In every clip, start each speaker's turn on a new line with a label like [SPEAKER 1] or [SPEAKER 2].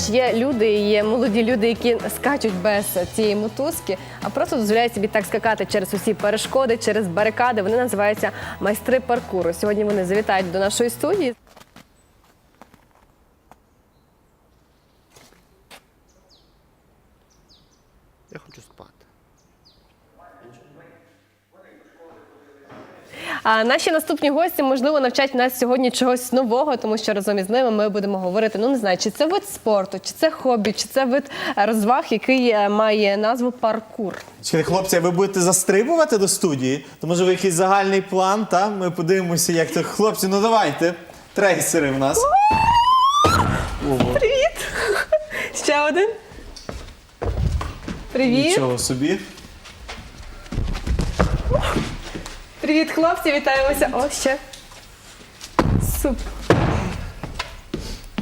[SPEAKER 1] знаєш, є люди, є молоді люди, які скачуть без цієї мотузки, а просто дозволяють собі так скакати через усі перешкоди, через барикади. Вони називаються майстри паркуру. Сьогодні вони завітають до нашої студії. А наші наступні гості, можливо, навчать нас сьогодні чогось нового, тому що разом із ними ми будемо говорити. Ну не знаю, чи це вид спорту, чи це хобі, чи це вид е, розваг, який е, має назву паркур.
[SPEAKER 2] Чекайте, хлопці, а ви будете застрибувати до студії? То може ви якийсь загальний план, та? Ми подивимося, як то. Хлопці, ну давайте. Трейсери в нас.
[SPEAKER 1] Привіт! Ще один. Привіт.
[SPEAKER 2] Нічого собі.
[SPEAKER 1] Привіт, хлопці, вітаємося. О, ще. Супер.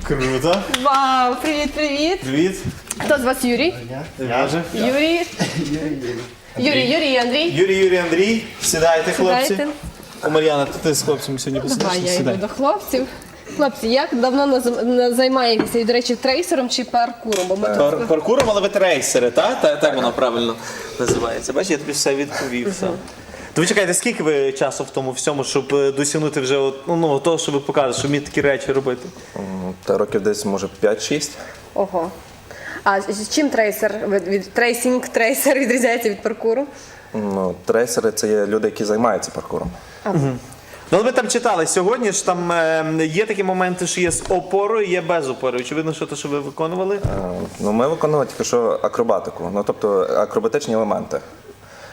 [SPEAKER 2] Круто.
[SPEAKER 1] Вау, привіт, привіт.
[SPEAKER 2] Привіт.
[SPEAKER 1] Хто з вас Юрій?
[SPEAKER 2] Я вже.
[SPEAKER 1] Юрій. Юрій, Юрій Андрій.
[SPEAKER 2] Юрій, Юрій, Андрій. Сідайте, хлопці.
[SPEAKER 1] Сідайте.
[SPEAKER 2] О, Мар'яна, то ти з хлопцями сьогодні
[SPEAKER 1] Давай
[SPEAKER 2] посидиш?
[SPEAKER 1] я йду
[SPEAKER 2] Сідай.
[SPEAKER 1] до хлопців. Хлопці, як давно на- займаєтеся, і, до речі, трейсером чи паркуром? Бо ми тут
[SPEAKER 2] Пар- паркуром, але ви трейсери, так? Та, так воно правильно називається. Бачиш, я тобі все відповів. Сам. То ви чекайте, скільки ви часу в тому всьому, щоб е, досягнути вже от, ну, ну, того, що ви показуєте, щоб вміти такі речі робити?
[SPEAKER 3] М, Та років десь може 5-6.
[SPEAKER 1] Ого. А з з чим трейсер від, від трейсінг, трейсер відрізняється від паркуру?
[SPEAKER 3] Ну, трейсери це є люди, які займаються паркуром.
[SPEAKER 2] Ну, але ви там читали, сьогодні ж там е, є такі моменти, що є з опорою, є без опори. Очевидно, що те, що ви виконували.
[SPEAKER 3] Е, Ну, ми виконували тільки що акробатику, ну тобто акробатичні елементи.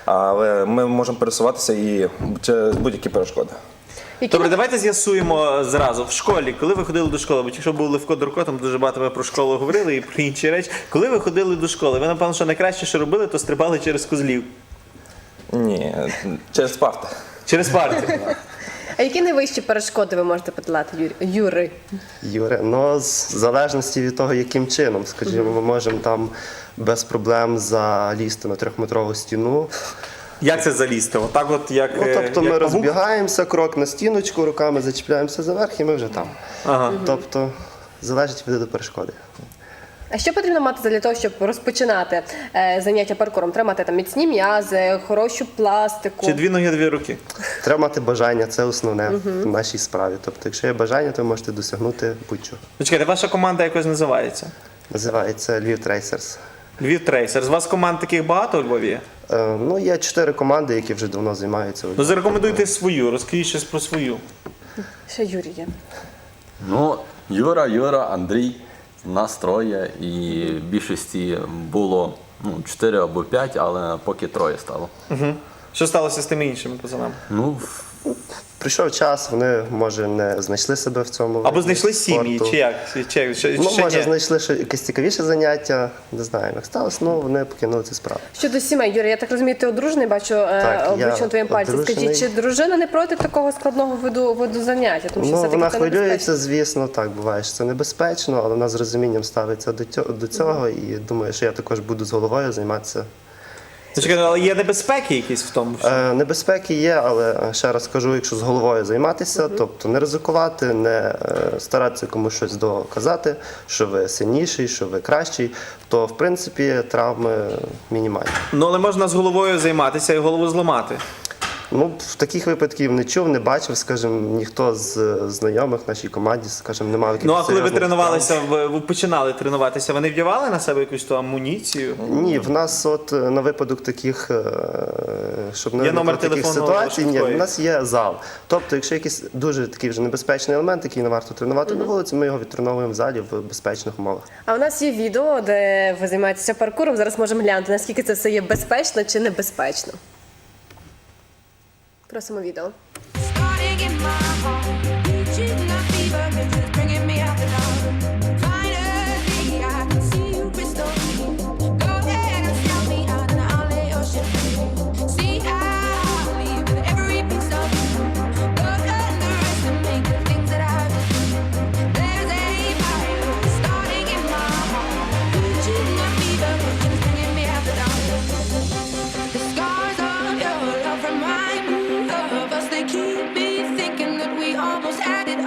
[SPEAKER 3] Але ми можемо пересуватися і через будь-які перешкоди.
[SPEAKER 1] Які
[SPEAKER 2] Добре, давайте з'ясуємо зразу. В школі, коли ви ходили до школи, бо якщо був Левко Дурко, там дуже багато ми про школу говорили і про інші речі. Коли ви ходили до школи, ви, напевно, що найкраще, що робили, то стрибали через козлів.
[SPEAKER 3] Ні, через парти.
[SPEAKER 2] Через парти.
[SPEAKER 1] А які найвищі перешкоди ви можете подолати, Юрій? Юри?
[SPEAKER 4] Юре, ну з залежності від того, яким чином, скажімо, ми можемо там без проблем залізти на трьохметрову стіну.
[SPEAKER 2] Як це залізти? Отак, от як.
[SPEAKER 4] Ну,
[SPEAKER 2] е,
[SPEAKER 4] тобто
[SPEAKER 2] як
[SPEAKER 4] ми
[SPEAKER 2] павук?
[SPEAKER 4] розбігаємося, крок на стіночку, руками зачіпляємося за верх і ми вже там.
[SPEAKER 2] Ага.
[SPEAKER 4] Тобто залежить від перешкоди.
[SPEAKER 1] А що потрібно мати для того, щоб розпочинати е, заняття паркуром? Треба мати там міцні м'язи, хорошу пластику.
[SPEAKER 2] Чи дві ноги, дві руки.
[SPEAKER 4] Треба мати бажання, це основне в нашій справі. Тобто, якщо є бажання, то ви можете досягнути будь-що.
[SPEAKER 2] Ну, чекайте, ваша команда якось називається?
[SPEAKER 4] Називається Львів Трейсерс.
[SPEAKER 2] Львів Трейсер. З вас команд таких багато у Львові? є?
[SPEAKER 4] Е, Ну, є чотири команди, які вже давно займаються.
[SPEAKER 2] Ну зарекомендуйте свою, розкажіть щось про свою.
[SPEAKER 1] Ще Юрій є.
[SPEAKER 5] Ну, Юра, Юра, Андрій, нас троє, і в більшості було ну, 4 або 5, але поки троє стало.
[SPEAKER 2] Що сталося з тими іншими пацанами?
[SPEAKER 5] Ну,
[SPEAKER 4] Прийшов час, вони може не знайшли себе в цьому.
[SPEAKER 2] Або знайшли сім'ї,
[SPEAKER 4] спорту.
[SPEAKER 2] чи як? Чи, чи, чи,
[SPEAKER 4] Ну,
[SPEAKER 2] ще
[SPEAKER 4] може,
[SPEAKER 2] ні?
[SPEAKER 4] знайшли ще якесь цікавіше заняття, не знаю, як сталося, ну вони покинули цю справу.
[SPEAKER 1] Щодо сімей, Юрій, я так розумію, ти одружений, бачу е,
[SPEAKER 4] Так,
[SPEAKER 1] обличчя на твоєму пальці. Скажіть, чи дружина не проти такого складного виду, виду заняття? Тому що
[SPEAKER 4] Ну, вона хвилюється, звісно, так буває, що це небезпечно, але вона з розумінням ставиться до цього, до цього і думає, що я також буду з головою займатися.
[SPEAKER 2] Ну, чекайте, але є небезпеки якісь в тому? Що...
[SPEAKER 4] Е, небезпеки є, але е, ще раз кажу, якщо з головою займатися, тобто не ризикувати, не е, старатися комусь щось доказати, що ви сильніший, що ви кращий, то в принципі травми мінімальні.
[SPEAKER 2] Ну, але можна з головою займатися і голову зламати.
[SPEAKER 4] Ну, в таких випадків не чув, не бачив, скажімо, ніхто з знайомих в нашій команді, скажімо, не мав якихось
[SPEAKER 2] Ну, а коли ви
[SPEAKER 4] серйозних
[SPEAKER 2] тренувалися, ви, ви починали тренуватися, ви не вдягали на себе якусь ту амуніцію?
[SPEAKER 4] Ні, в нас от е, на випадок таких, е, щоб не
[SPEAKER 2] Є номер
[SPEAKER 4] таких
[SPEAKER 2] телефону
[SPEAKER 4] ситуацій, ні,
[SPEAKER 2] швидкої?
[SPEAKER 4] в нас є зал. Тобто, якщо якийсь дуже такий вже небезпечний елемент, який не варто тренувати на вулиці, ми його відтреновуємо в залі в безпечних умовах.
[SPEAKER 1] А у нас є відео, де ви займаєтеся паркуром. Зараз можемо глянути, наскільки це все є безпечно чи небезпечно. Просимо відео.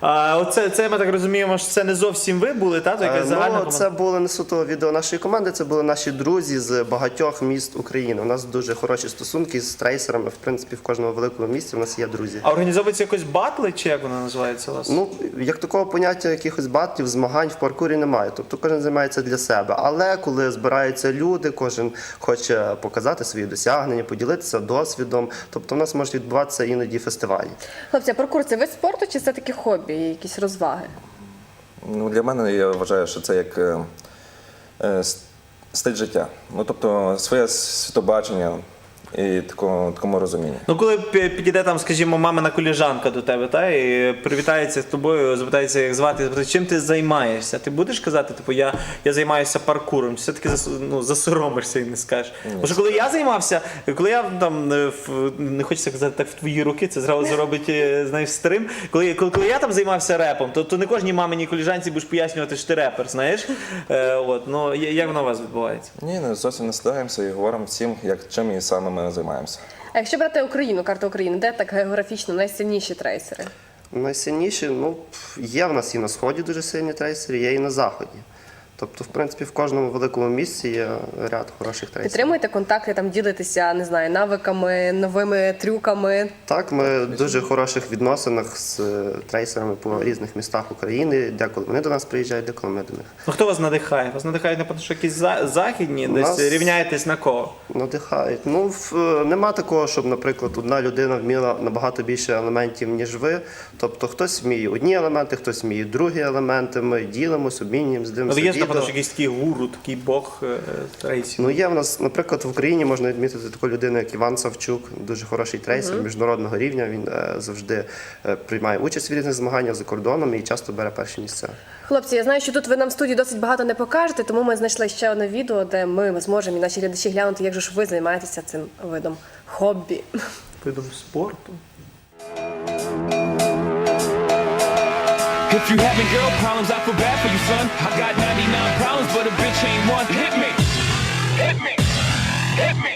[SPEAKER 2] А оце це ми так розуміємо, що це не зовсім ви були, та? То якась
[SPEAKER 4] Е,
[SPEAKER 2] загальна
[SPEAKER 4] Ну,
[SPEAKER 2] команда?
[SPEAKER 4] це було не суто відео нашої команди, це були наші друзі з багатьох міст України. У нас дуже хороші стосунки з трейсерами. В принципі, в кожному великому місті у нас є друзі.
[SPEAKER 2] А організовується якось батли, чи як воно називається у вас?
[SPEAKER 4] Ну, як такого поняття якихось батлів, змагань в паркурі немає. Тобто кожен займається для себе. Але коли збираються люди, кожен хоче показати свої досягнення, поділитися досвідом. Тобто, в нас можуть відбуватися іноді фестивалі.
[SPEAKER 1] Хлопці, а паркур це вид спорту чи це таке хобі, якісь розваги?
[SPEAKER 3] Ну, для мене я вважаю, що це як е, е, стиль життя. Ну, тобто своє світобачення і такому, такому розумінні.
[SPEAKER 2] Ну, коли підійде там, скажімо, мамина коліжанка до тебе, та і привітається з тобою, запитається, як звати, запитає, чим ти займаєшся? Ти будеш казати, типу, я, я займаюся паркуром, чи все-таки зас, ну, засоромишся і не скажеш. Бо що коли я займався, коли я там е, в- не хочеться казати так в твої роки, це зразу робить е, знаєш, старим. Коли, коли, коли я там займався репом, то, то не кожній маминій коліжанці будеш пояснювати, що ти репер, знаєш? Е, от, ну, як воно у вас відбувається?
[SPEAKER 3] Ні, не зовсім не стидаємося і говоримо всім, як чим і саме ми займаємося.
[SPEAKER 1] А якщо брати Україну, карту України, де так географічно найсильніші трейсери?
[SPEAKER 4] Найсильніші, ну, є в нас і на сході дуже сильні трейсери, є і на заході. Тобто, в принципі, в кожному великому місці є ряд хороших трейсерів.
[SPEAKER 1] Підтримуєте контакти, там ділитеся, не знаю, навиками, новими трюками.
[SPEAKER 4] Так, ми в дуже хороших відносинах з е, трейсерами по різних містах України. Деколи вони до нас приїжджають, деколи ми до них.
[SPEAKER 2] Ну хто вас надихає? Вас надихають, напевно, що якісь за- західні, десь
[SPEAKER 4] Нас-
[SPEAKER 2] рівняєтесь на кого?
[SPEAKER 4] Надихають. Ну, в, е, нема такого, щоб, наприклад, одна людина вміла набагато більше елементів, ніж ви. Тобто хтось вміє одні елементи, хтось вміє другі елементи. Ми ділимось, обмінюємося,
[SPEAKER 2] Ну,
[SPEAKER 4] дивимося
[SPEAKER 2] є ж,
[SPEAKER 4] відео.
[SPEAKER 2] Напевно, що якийсь такий гуру, такий бог е, трейсів.
[SPEAKER 4] Ну, є в нас, наприклад, в Україні можна відмітити таку людину, як Іван Савчук, дуже хороший трейсер міжнародного рівня. Він е, завжди е, приймає участь в різних змаганнях за кордоном і часто бере перші місця.
[SPEAKER 1] Хлопці, я знаю, що тут ви нам в студії досить багато не покажете, тому ми знайшли ще одне відео, де ми зможемо і наші глядачі глянути, як же ж ви займаєтеся цим видом хобі.
[SPEAKER 2] Видом спорту.
[SPEAKER 6] If you having girl problems, I feel bad for you, son. I got 99 problems, but a bitch ain't one. Hit me, hit me, hit me.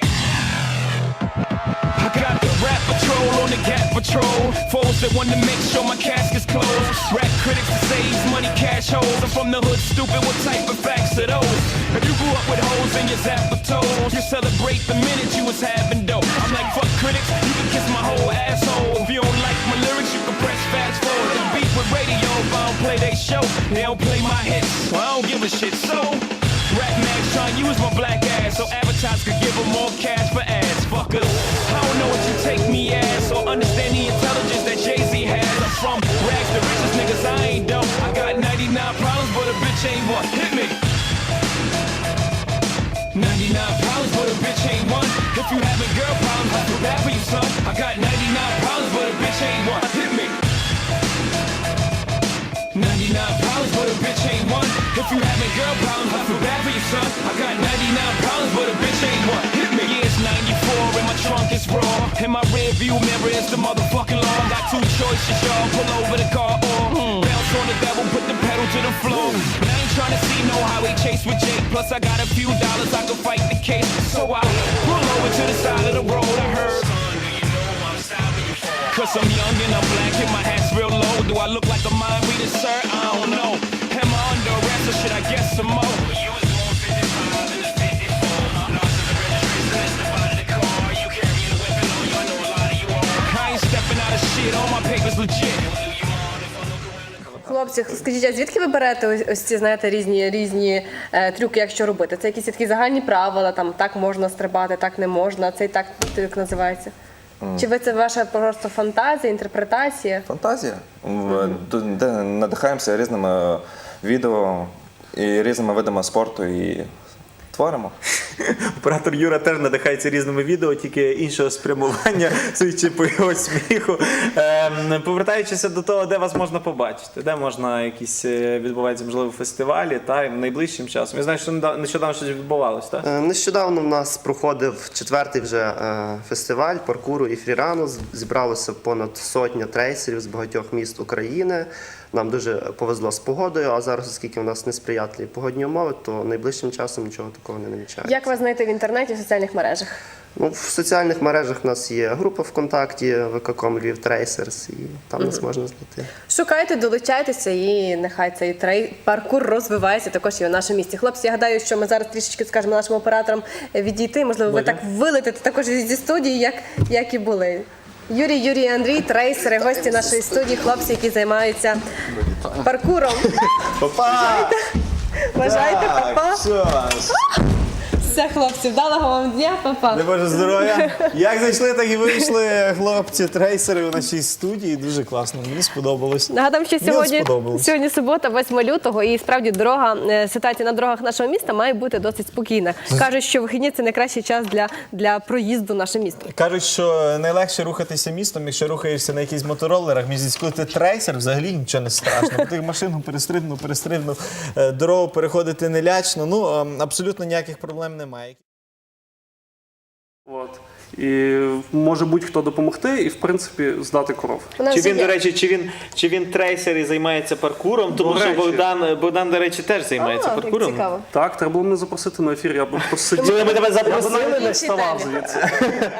[SPEAKER 6] I got the rap patrol on the cat patrol. Foes that want to make sure my casket's closed. Rap critics that say money cash holes. I'm from the hood, stupid. What type of facts are those? If you grew up with holes in your zapper toes, you celebrate the minute you was having dope. I'm like, fuck critics, you can kiss my whole asshole. If you don't like press fast forward. The beat with radio, if I don't play they show, they don't play my hits. I don't give a shit. So, rap mags trying to use my black ass so advertisers could give them more cash for ads. Fuckers, I don't know what you take me as or understand the intelligence that Jay Z has. I'm from rags to riches, niggas. I ain't dumb. I got 99 problems, but a bitch ain't one. Hit me. 99 problems, but a bitch ain't one. If you having girl problems, I feel bad for you, son. I got If you having girl problems, I feel bad for you, son. I got 99 problems, but a bitch ain't one. Hit me. Yeah, it's 94 and my trunk is raw. And my rear view mirror is the motherfucking law. Got two choices, y'all. Pull over the car or bounce on the devil, put the pedal to the floor. And I ain't trying to see no highway chase with Jake. Plus, I got a few dollars, I can fight the case. So I pull over to the side of the road. I heard. Cause I'm young and I'm black and my hat's real low. Do I look like a mind reader, sir? I don't know. Or should I get some more? I ain't stepping out of shit, all my papers legit.
[SPEAKER 1] Хлопці, скажіть, а звідки ви берете ось, ось ці знаєте різні різні е, трюки, якщо робити? Це якісь такі загальні правила, там так можна стрибати, так не можна, цей так трюк називається. Чи ви це ваша просто фантазія, інтерпретація?
[SPEAKER 3] Фантазія. В- д- Де надихаємося різними відео і різними видами спорту і творимо.
[SPEAKER 2] Оператор Юра теж надихається різними відео, тільки іншого спрямування, судячи по його сміху. Ем, повертаючися до того, де вас можна побачити, де можна якісь е, відбуваються, можливо, фестивалі, та і найближчим часом. Я знаю, що неда- нещодавно щось відбувалося, так?
[SPEAKER 4] Е, Нещодавно в нас проходив четвертий вже е, фестиваль паркуру і фрірану. З- Зібралося понад сотня трейсерів з багатьох міст України. Нам дуже повезло з погодою, а зараз, оскільки у нас несприятливі погодні умови, то найближчим часом нічого такого не намічається.
[SPEAKER 1] Як вас знайти в інтернеті, в соціальних мережах?
[SPEAKER 4] Ну, в соціальних мережах у нас є група ВКонтакті ВККом Львів Трейсерс, і там нас можна знайти.
[SPEAKER 1] Шукайте, долучайтеся, і нехай цей трей паркур розвивається також і у нашому місті. Хлопці, я гадаю, що ми зараз трішечки скажемо нашим операторам відійти. Можливо, ви так вилетите також зі студії, як, як і були. Юрій, Юрій, Андрій, трейсери, гості нашої студії, хлопці, які займаються паркуром.
[SPEAKER 2] Папа!
[SPEAKER 1] Бажайте, папа.
[SPEAKER 2] Все,
[SPEAKER 1] хлопці, вдалого вам дня, папа.
[SPEAKER 2] не Боже здоров'я. Як зайшли, так і вийшли хлопці трейсери у нашій студії. Дуже класно, мені сподобалось.
[SPEAKER 1] Нагадам, що
[SPEAKER 2] Мені
[SPEAKER 1] сьогодні,
[SPEAKER 2] сподобалось.
[SPEAKER 1] сьогодні субота, 8 лютого, і справді дорога е, ситуація на дорогах нашого міста має бути досить спокійна. Кажуть, що вихідні це найкращий час для, для проїзду в наше місто.
[SPEAKER 2] Кажуть, що найлегше рухатися містом, якщо рухаєшся на якихось моторолерах. Між коли ти трейсер, взагалі нічого не страшно. Бо Ти машину перестрибнув, перестрибнув, е, дорогу переходити не лячно. Ну ем, абсолютно ніяких проблем немає.
[SPEAKER 7] От. І може будь-хто допомогти і, в принципі, здати кров.
[SPEAKER 2] Чи він,
[SPEAKER 1] є.
[SPEAKER 2] до речі, чи він, чи він трейсер і займається паркуром? Тому
[SPEAKER 7] До
[SPEAKER 2] що
[SPEAKER 7] речі.
[SPEAKER 2] Богдан, Богдан, до речі, теж займається
[SPEAKER 1] А, як
[SPEAKER 2] паркуром.
[SPEAKER 1] цікаво.
[SPEAKER 7] Так, треба було мене запросити на ефір, я б посидів.
[SPEAKER 2] Ми тебе
[SPEAKER 7] Я
[SPEAKER 2] запросили.
[SPEAKER 7] не вставав звідси.